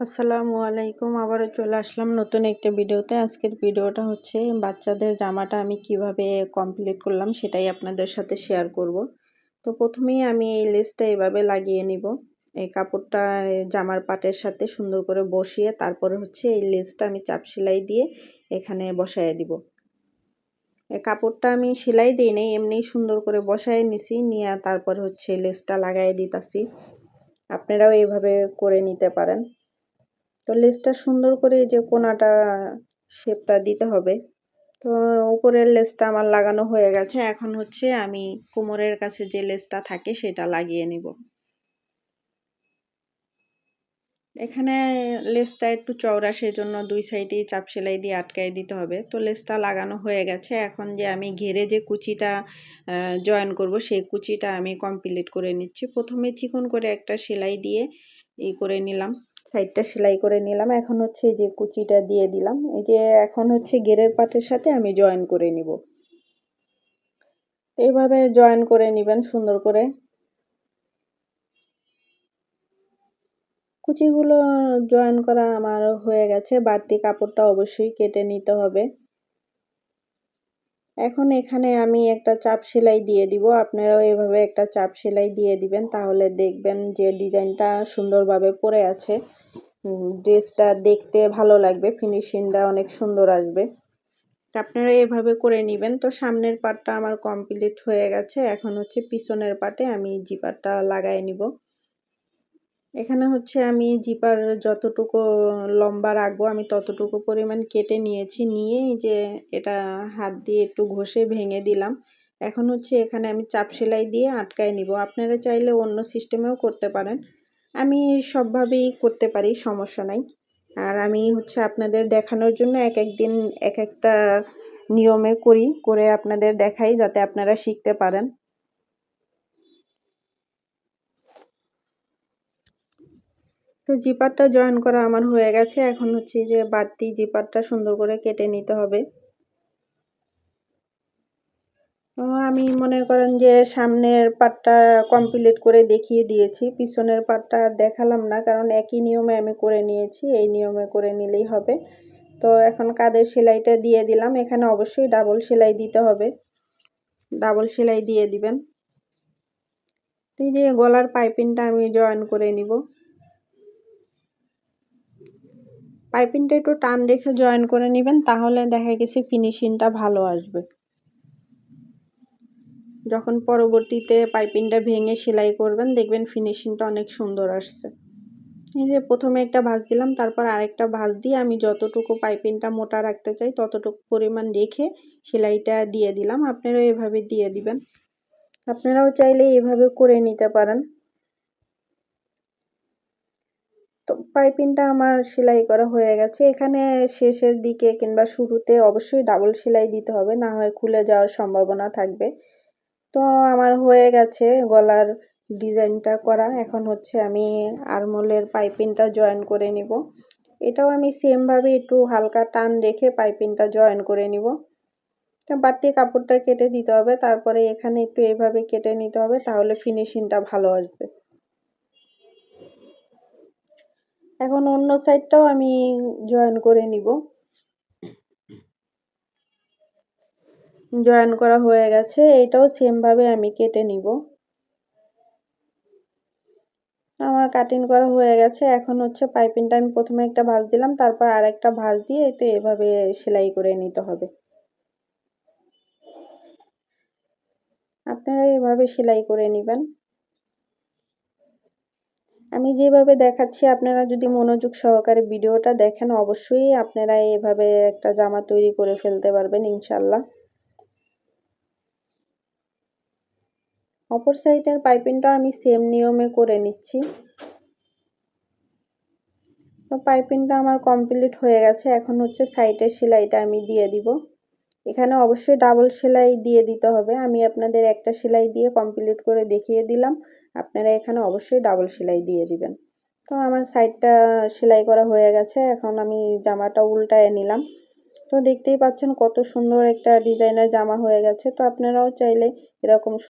আসসালামু আলাইকুম, আবারও চলে আসলাম নতুন একটা ভিডিওতে। আজকের ভিডিওটা হচ্ছে বাচ্চাদের জামাটা আমি কীভাবে কমপ্লিট করলাম সেটাই আপনাদের সাথে শেয়ার করব। তো প্রথমেই আমি এই লেসটা এভাবে লাগিয়ে নিব। এই কাপড়টা জামার পাটের সাথে সুন্দর করে বসিয়ে তারপরে হচ্ছে এই লেসটা আমি চাপ সেলাই দিয়ে এখানে বসায় দিব। কাপড়টা আমি সেলাই দিই নেই, এমনি সুন্দর করে বসায় নিছি, নিয়ে তারপরে হচ্ছে লেসটা লাগাই দিতাছি। আপনারাও এইভাবে করে নিতে পারেন। তো লেসটা সুন্দর করে যে কোনাটা, শেপটা দিতে হবে। তো উপরের লেসটা আমার লাগানো হয়ে গেছে। এখন হচ্ছে আমি কোমরের কাছে যে লেসটা থাকে সেটা লাগিয়ে নিব। এখানে লেসটা একটু চওড়া সেই জন্য দুই সাইডেই চাপ সেলাই দিয়ে আটকাই দিতে হবে। তো লেসটা লাগানো হয়ে গেছে। এখন যে আমি ঘেরে যে কুচিটা জয়েন করব, সেই কুচিটা আমি কমপ্লিট করে নিচ্ছি। প্রথমে চিকন করে একটা সেলাই দিয়ে ই করে নিলাম। সাইডটা সেলাই করে নিলাম। এখন হচ্ছে যে কুচিটা দিয়ে দিলাম। এই যে এখন হচ্ছে গেরের পাটের সাথে আমি জয়েন করে নিব। এইভাবে জয়েন করে নেবেন সুন্দর করে। কুচিগুলো জয়েন করা আমার হয়ে গেছে। বাড়তি কাপড়টা অবশ্যই কেটে নিতে হবে। এখন এখানে আমি একটা চাপ সেলাই দিয়ে দিব। আপনারাও এভাবে একটা চাপ সেলাই দিয়ে দিবেন, তাহলে দেখবেন যে ডিজাইনটা সুন্দরভাবে পরে আছে। ড্রেসটা দেখতে ভালো লাগবে, ফিনিশিংটা অনেক সুন্দর আসবে। আপনারা এভাবে করে নেবেন। তো সামনের পাটটা আমার কমপ্লিট হয়ে গেছে। এখন হচ্ছে পিছনের পাটে আমি জিপারটা লাগাই নিব। এখানে হচ্ছে আমি জিপার যতটুকু লম্বা রাখব, আমি ততটুকু পরিমাণ কেটে নিয়েছি। নিয়ে যে এটা হাত দিয়ে একটু ঘষে ভেঙে দিলাম। এখন হচ্ছে এখানে আমি চাপ সেলাই দিয়ে আটকায় নিব। আপনারা চাইলে অন্য সিস্টেমেও করতে পারেন। আমি সবভাবেই করতে পারি, সমস্যা নাই। আর আমি হচ্ছে আপনাদের দেখানোর জন্য এক একদিন এক একটা নিয়মে করি, করে আপনাদের দেখাই যাতে আপনারা শিখতে পারেন। তো জিপারটা জয়েন করা আমার হয়ে গেছে। এখন হচ্ছে যে বাড়তি জিপারটা সুন্দর করে কেটে নিতে হবে। আমি মনে করেন যে সামনের পাটটা কমপ্লিট করে দেখিয়ে দিয়েছি। পিছনের পাটটা আর দেখালাম না, কারণ একই নিয়মে আমি করে নিয়েছি, এই নিয়মে করে নিলেই হবে। তো এখন কাদের সেলাইটা দিয়ে দিলাম, এখানে অবশ্যই ডাবল সেলাই দিতে হবে। ডাবল সেলাই দিয়ে দিবেন। এই যে গলার পাইপিংটা আমি জয়েন করে নিব। পাইপিংটা একটু টান রেখে জয়েন করে নেবেন, তাহলে দেখা গেছে ফিনিশিংটা ভালো আসবে। যখন পরবর্তীতে পাইপিংটা ভেঙে সেলাই করবেন, দেখবেন ফিনিশিংটা অনেক সুন্দর আসছে। এই যে প্রথমে একটা ভাঁজ দিলাম, তারপর আরেকটা ভাঁজ দিয়ে আমি যতটুকু পাইপিংটা মোটা রাখতে চাই, ততটুকু পরিমাণ রেখে সেলাইটা দিয়ে দিলাম। আপনারাও এভাবে দিয়ে দিবেন। আপনারাও চাইলে এভাবে করে নিতে পারেন। তো পাইপিংটা আমার সেলাই করা হয়ে গেছে। এখানে শেষের দিকে কিংবা শুরুতে অবশ্যই ডাবল সেলাই দিতে হবে, না হয় খুলে যাওয়ার সম্ভাবনা থাকবে। তো আমার হয়ে গেছে গলার ডিজাইনটা করা। এখন হচ্ছে আমি আরমোলের পাইপিংটা জয়েন করে নিব। এটাও আমি সেমভাবে একটু হালকা টান রেখে পাইপিংটা জয়েন করে নিব। বাড়তি কাপড়টা কেটে দিতে হবে, তারপরে এখানে একটু এভাবে কেটে নিতে হবে, তাহলে ফিনিশিংটা ভালো আসবে। এখন অন্য সাইডটাও আমি জয়েন করে নিব। জয়েন করা হয়ে গেছে, এটাও সেমভাবে আমি কেটে নিব। আমার কাটিং করা হয়ে গেছে, এখন হচ্ছে পাইপিংটা আমি প্রথমে একটা ভাঁজ দিলাম, তারপর আরেকটা ভাঁজ দিয়ে তো এভাবে সেলাই করে নিতে হবে। আপনারা এভাবে সেলাই করে নেবেন। আমি যেভাবে দেখাচ্ছি, আপনারা যদি মনোযোগ সহকারে ভিডিওটা দেখেন, অবশ্যই আপনারা এভাবে একটা জামা তৈরি করে ফেলতে পারবেন ইনশাল্লাহ অপর সাইডের পাইপিংটা আমি সেম নিয়মে করে নিচ্ছি। তো পাইপিংটা আমার কমপ্লিট হয়ে গেছে, এখন হচ্ছে সাইডের সেলাইটা আমি দিয়ে দিব। এখানে অবশ্যই ডাবল সেলাই দিয়ে দিতে হবে, আমি আপনাদের একটা সেলাই দিয়ে কমপ্লিট করে দেখিয়ে দিলাম। আপনারা এখানে অবশ্যই ডাবল সেলাই দিয়ে দিবেন। তো আমার সাইডটা সেলাই করা হয়ে গেছে, এখন আমি জামাটা উল্টায় নিলাম। তো দেখতেই পাচ্ছেন কত সুন্দর একটা ডিজাইনের জামা হয়ে গেছে। তো আপনারাও চাইলে এরকম